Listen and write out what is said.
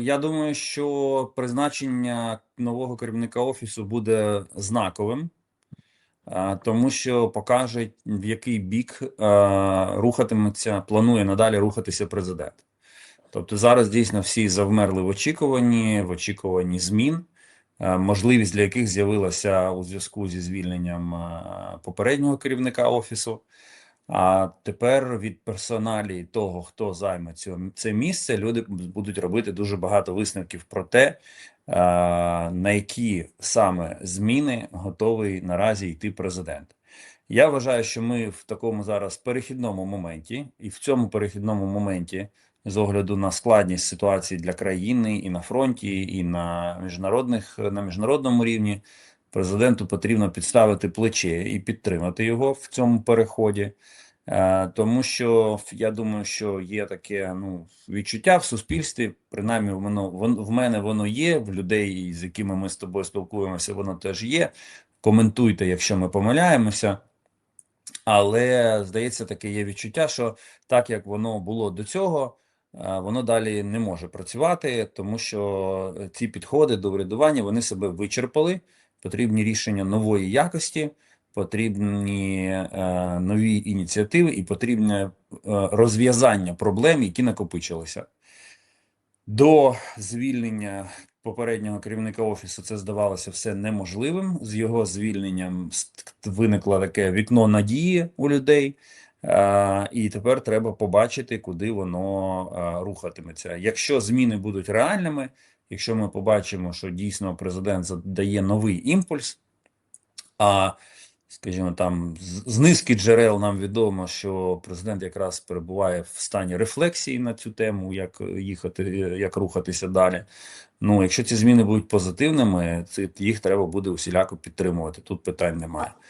Я думаю, що призначення нового керівника офісу буде знаковим, тому що покаже, в який бік рухатиметься, планує надалі рухатися президент. Тобто зараз дійсно всі завмерли в очікуванні, в очікуванні змін, можливість для яких з'явилася у зв'язку зі звільненням попереднього керівника офісу. А тепер від персоналі того, хто займе цю, це місце, люди будуть робити дуже багато висновків про те, на які саме зміни готовий наразі йти президент. Я вважаю, що ми в такому зараз перехідному моменті, і в цьому перехідному моменті, з огляду на складність ситуації для країни і на фронті, і на міжнародних на міжнародному рівні, президенту потрібно підставити плече і підтримати його в цьому переході. Е, Тому що я думаю, що є таке ну, відчуття в суспільстві, принаймні воно вон- в мене воно є, в людей, з якими ми з тобою спілкуємося, воно теж є. Коментуйте, якщо ми помиляємося. Але здається, таке є відчуття, що так як воно було до цього, е, воно далі не може працювати, тому що е, ці підходи до врядування вони себе вичерпали. Потрібні рішення нової якості, потрібні е, нові ініціативи і потрібне е, розв'язання проблем, які накопичилися. До звільнення попереднього керівника офісу це здавалося все неможливим. З його звільненням виникло таке вікно надії у людей. Е, і тепер треба побачити, куди воно е, рухатиметься. Якщо зміни будуть реальними, якщо ми побачимо, що дійсно президент дає новий імпульс, а скажімо, там з низки джерел нам відомо, що президент якраз перебуває в стані рефлексії на цю тему, як їхати, як рухатися далі. Ну, якщо ці зміни будуть позитивними, їх треба буде усіляко підтримувати. Тут питань немає.